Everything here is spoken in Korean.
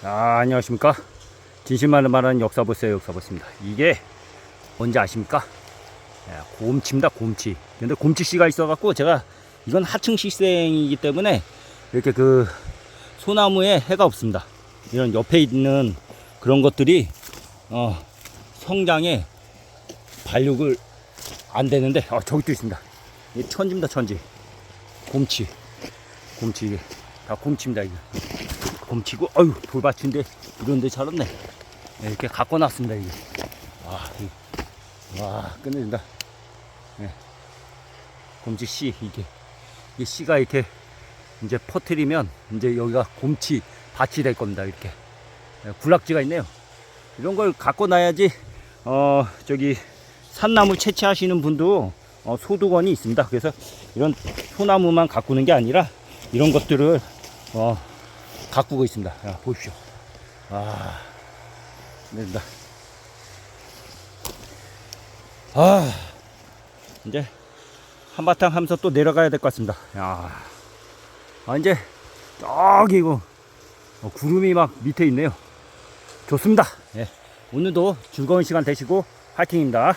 자, 안녕하십니까. 진실만을 말하는 역사보세요, 역사보습니다. 이게 뭔지 아십니까? 예, 곰치입니다, 곰치. 근데 곰치 씨가 있어갖고 제가 이건 하층 시생이기 때문에 이렇게 그 소나무에 해가 없습니다. 이런 옆에 있는 그런 것들이 어, 성장에 발육을 안 되는데 어, 저기 또 있습니다. 이 천지입니다, 천지. 곰치. 곰치 이게 다 곰치입니다, 이게. 곰치고 어유 돌밭인데 이런데 자랐네. 네, 이렇게 갖고 놨습니다 이게. 와, 이- 와 끝내준다. 네. 곰치 씨 이게 이 씨가 이렇게 이제 퍼트리면 이제 여기가 곰치 밭이 될 겁니다 이렇게. 네, 군락지가 있네요. 이런 걸 갖고 놔야지 어 저기 산나무 채취하시는 분도 어, 소득원이 있습니다. 그래서 이런 소나무만 가꾸는 게 아니라 이런 것들을 어 가꾸고 있습니다. 야, 보십시오. 아, 된다. 아, 이제 한바탕 하면서 또 내려가야 될 것 같습니다. 야, 아, 이제 저기 이거 어, 구름이 막 밑에 있네요. 좋습니다. 예. 오늘도 즐거운 시간 되시고 화이팅입니다.